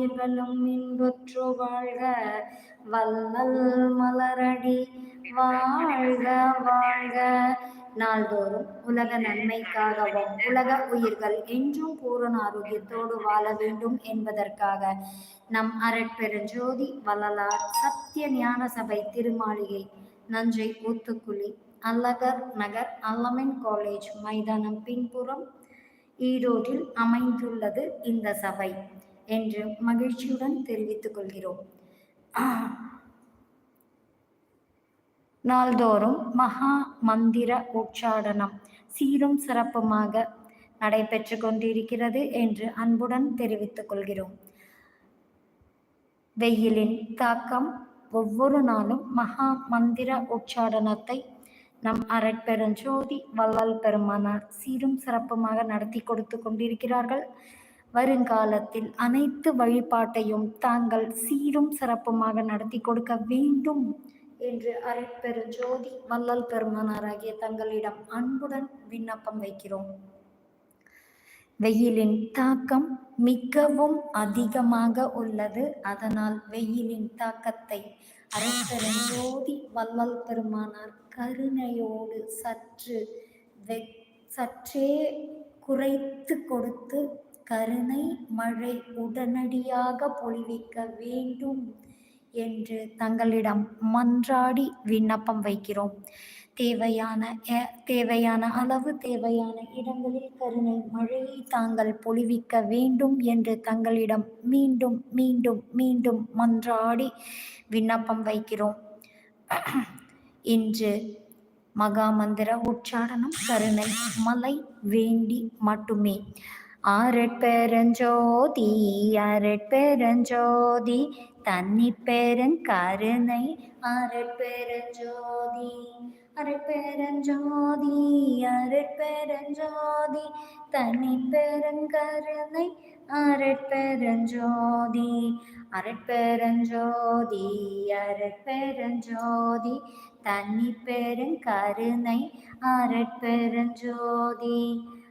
உயிர்களும் இன்புற்று வாழ்க வல்லல் மலரடி வாழ்க வாழ்க. நாள்தோறும் உலக நன்மைக்காகவும் உலக உயிர்கள் என்றும் பூரண ஆரோக்கியத்தோடு வாழ வேண்டும் என்பதற்காக நம் அரட்பெருஞ்சோதி வள்ளலார் சத்திய ஞான சபை திருமாளிகை நஞ்சை ஊத்துக்குழி அல்லகர் நகர் அல்லமின் காலேஜ் மைதானம் பின்புறம் ஈரோட்டில் அமைந்துள்ளது இந்த சபை. என்று மகிழ்ச்சியுடன் தெரிவித்துக் கொள்கிறோம். நாள்தோறும் மகா மந்திர உச்சாடனம் சீரும் சிறப்புமாக நடைபெற்று கொண்டிருக்கிறது என்று அன்புடன் தெரிவித்துக் கொள்கிறோம். வெயிலின் தாக்கம் ஒவ்வொரு நாளும் மகா மந்திர உச்சாடனத்தை நம் அரட்பெருஞ்சோதி வள்ளல் பெருமானார் சீரும் சிறப்புமாக நடத்தி கொடுத்து கொண்டிருக்கிறார்கள். வருங்காலத்தில் அனைத்து வழிபாட்டையும் தாங்கள் சீரும் சிறப்புமாக நடத்தி கொடுக்க வேண்டும் என்று அரட்பெருஞ்சோதி வள்ளல் பெருமானாராகிய தங்களிடம் அன்புடன் விண்ணப்பம் வைக்கிறோம். வெயிலின் தாக்கம் மிகவும் அதிகமாக உள்ளது. அதனால் வெயிலின் தாக்கத்தை அரசரஞ்சோதி வள்ளல் பெருமானார் கருணையோடு சற்று வெ சற்றே குறைத்து கொடுத்து கருணை மழை உடனடியாக பொழிவிக்க வேண்டும் என்று தங்களிடம் மன்றாடி விண்ணப்பம் வைக்கிறோம். தேவையான தேவையான அளவு தேவையான இடங்களில் கருணை மழையை தாங்கள் பொழிவிக்க வேண்டும் என்று தங்களிடம் மீண்டும் மீண்டும் மீண்டும் மன்றாடி விண்ணப்பம் வைக்கிறோம். இன்று மகாமந்திர உச்சாரணம் கருணை மலை வேண்டி மட்டுமே. ஆரட்பெருஞ்சோதி அரட்பெருஞ்சோதி தன்னி பெருங்கருணை அரட்பெருஞ்சோதி அரட்பெருஞ்சோதி அரட்பெருஞ்சோதி தனி பெருங்கருணை அரட்பெருஞ்சோதி அரட்பெருஞ்சோதி அரட்பெருஞ்சோதி தனி பெருங்கருணை அரட்பெருஞ்சோதி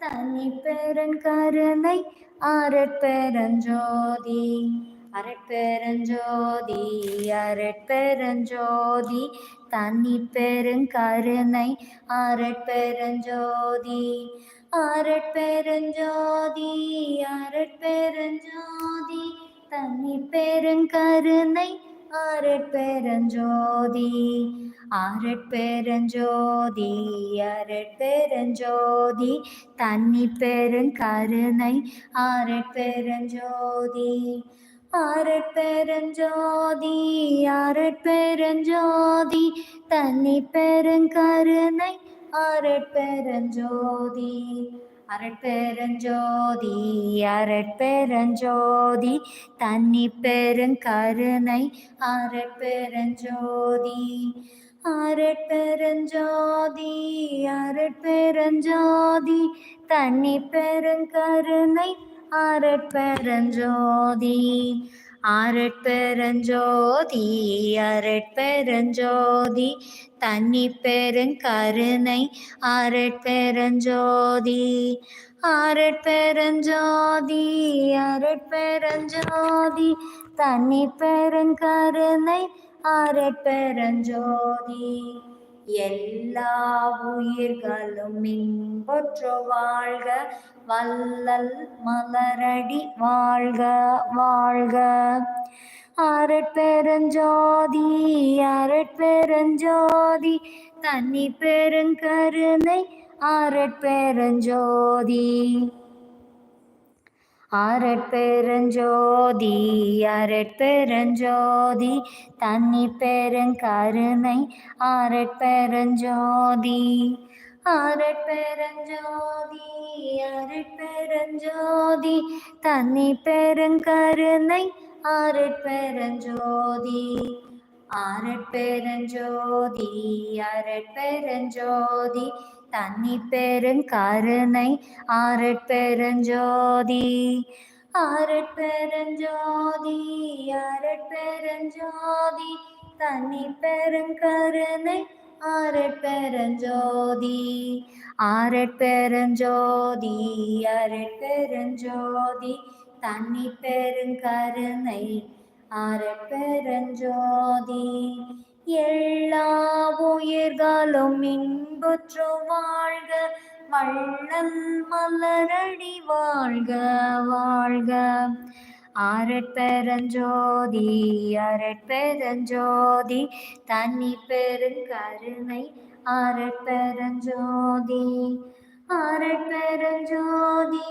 தனி பெருங்கருணை அரட்பெருஞ்சோதி அரட்பெருஞ்சோதி அரட்பெருஞ்சோதி தனி பெருங்கருணை அரட்பெருஞ்சோதி அரட்பெருஞ்சோதி அரட்பெருஞ்சோதி தனி பெருங்கருணை அரட்பெருஞ்சோதி அரட்பெருஞ்சோதி அரட்பெருஞ்சோதி தண்ணி பெருங்கருணை அரட்பெருஞ்சோதி அரட்பெருஞ்சோதி அரட்பெருஞ்சோதி தண்ணி பெருங்கருணை அரட்பெருஞ்சோதி அரட்பெருஞ்சோதி அரட்பெருஞ்சோதி தண்ணி பெருங்கருணை அரட்பெருஞ்சோதி அரட்பெருஞ்சாதி அரட்பெருஞ்சாதி தன்னி பெருங்கருணை அரட்பெருஞ்சோதி அரட்பெருஞ்சோதி அரட்பெருஞ்சோதி தன்னி பெருங்கருணை அரட்பெருஞ்சோதி அரட்பெருஞ்சோதி அரட்பெருஞ்சோதி தன்னி பெருங்கருணை அரட்பெருஞ்சோதி எல்லா உயிர்களும் இன்பொற்று வாழ்க வல்லல் மலரடி வாழ்க வாழ்க. அரட்பெருஞ்சோதி அரட்பெருஞ்சோதி தண்ணி பெருங்கருணை அரட்பெருஞ்சோதி அரட்பெருஞ்சோதி அரட்பெருஞ்சோதி தண்ணி பெருங்கருணை அரட்பெருஞ்சோதி அரட்பெருஞ்சோதி அரட்பெருஞ்சோதி தண்ணி பெருங்கருணை அரட்பெருஞ்சோதி அரட்பெருஞ்சோதி அரட்பெருஞ்சோதி தன்னி பெருங்கருணை ஆரட்பெருஞ்சோதி ஆரட்பெருஞ்சோதி அரட்பெருஞ்சோதி தன்னி பெருங்கருணை ஆரட்பெருஞ்சோதி ஆரட்பெருஞ்சோதி அரட்பெருஞ்சோதி தன்னி பெருங்கருணை ஆரட்பெருஞ்சோதி எல்லா உயிர்களும் இன்புற்று வாழ்க வள்ளல் மலரடி வாழ்க வாழ்க. அரட்பெரஞ்சோதி அரட்பெரஞ்சோதி தனி பெருங்கருணை அரட்பெரஞ்சோதி அரட்பெரஞ்சோதி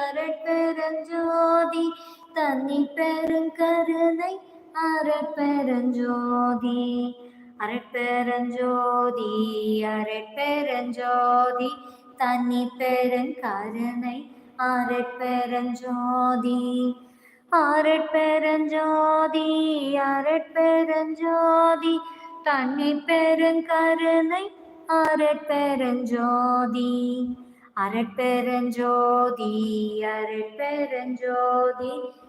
அரட்பெரஞ்சோதி தனி பெருங்கருணை அரட்பெருஞ்சோதி அரட்பெருஞ்சோதி அரட்பெருஞ்சோதி தனி பெருங்கருணை அரட்பெருஞ்சோதி அரட்பெருஞ்சோதி அரட்பெருஞ்சோதி தனி பெருங்கருணை அரட்பெருஞ்சோதி அரட்பெருஞ்சோதி அரட்பெருஞ்சோதி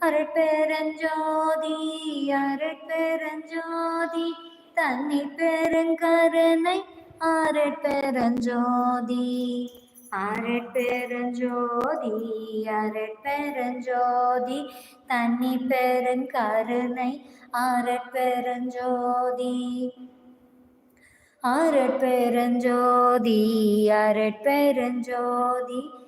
அருட்பெருஞ்சோதி அருட்பெருஞ்சோதி தன்னை பெருங்கருணை அருட்பெருஞ்சோதி. அருட்பெருஞ்சோதி அருட்பெருஞ்சோதி தனி பெருங்கருணை அருட்பெருஞ்சோதி. அருட்பெருஞ்சோதி அருட்பெருஞ்சோதி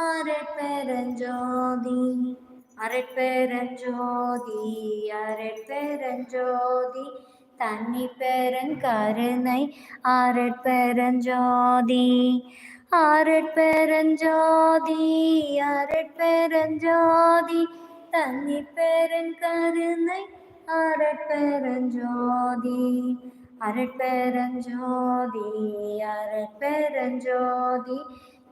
அரட்பெரஞ்சோதி அரட்பெரஞ்சோதி அரட்பெரஞ்சோதி தண்ணி பெருங்கருணை அரட்பெரஞ்சோதி அரட்பெரஞ்சோதி அரட்பெரஞ்சோதி தண்ணி பெருங்கருணை அரட்பெரஞ்சோதி அரட்பெரஞ்சோதி அரட்பெரஞ்சோதி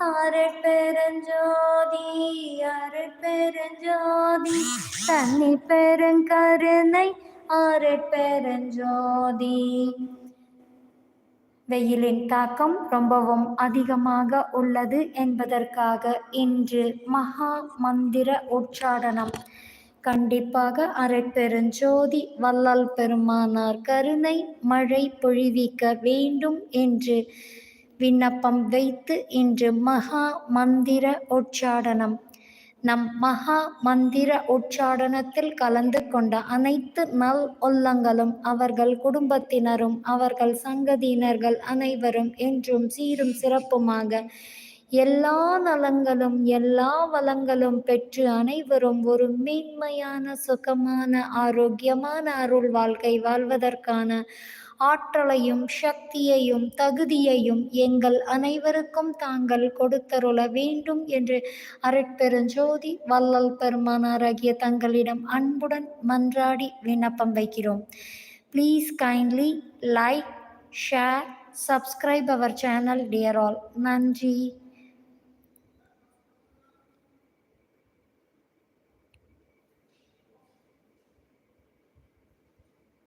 அரட்பெருஞ்சோதி அரட்பெருஞ்சோதி தனி பெருங்கருணை அரட்பெருஞ்சோதி வெயிலின் தாக்கம் ரொம்பவும் அதிகமாக உள்ளது என்பதற்காக இன்று மகா மந்திர உச்சாடனம் கண்டிப்பாக அரைப்பெருஞ்சோதி வள்ளல் பெருமானார் கருணை மழை பொழிவிக்க வேண்டும் என்று விண்ணப்பம் வைத்து இன்று மகா மந்திர உச்சாடனம். நம் மகா மந்திர உச்சாடனத்தில் கலந்து கொண்ட அனைத்து நல் உள்ளங்களும் அவர்கள் குடும்பத்தினரும் அவர்கள் சங்கதியினர்கள் அனைவரும் என்றும் சீரும் சிறப்புமாக எல்லா நலங்களும் எல்லா வளங்களும் பெற்று அனைவரும் ஒரு மேன்மையான சுகமான ஆரோக்கியமான அருள் வாழ்க்கை வாழ்வதற்கான ஆற்றலையும் சக்தியையும் தகுதியையும் எங்கள் அனைவருக்கும் தாங்கள் கொடுத்தருள வேண்டும் என்று அருட்பெருஞ்சோதி வள்ளல் பெருமானாராகிய தங்களிடம் அன்புடன் மன்றாடி விண்ணப்பம் வைக்கிறோம். Please kindly like share subscribe our channel dear all நன்றி.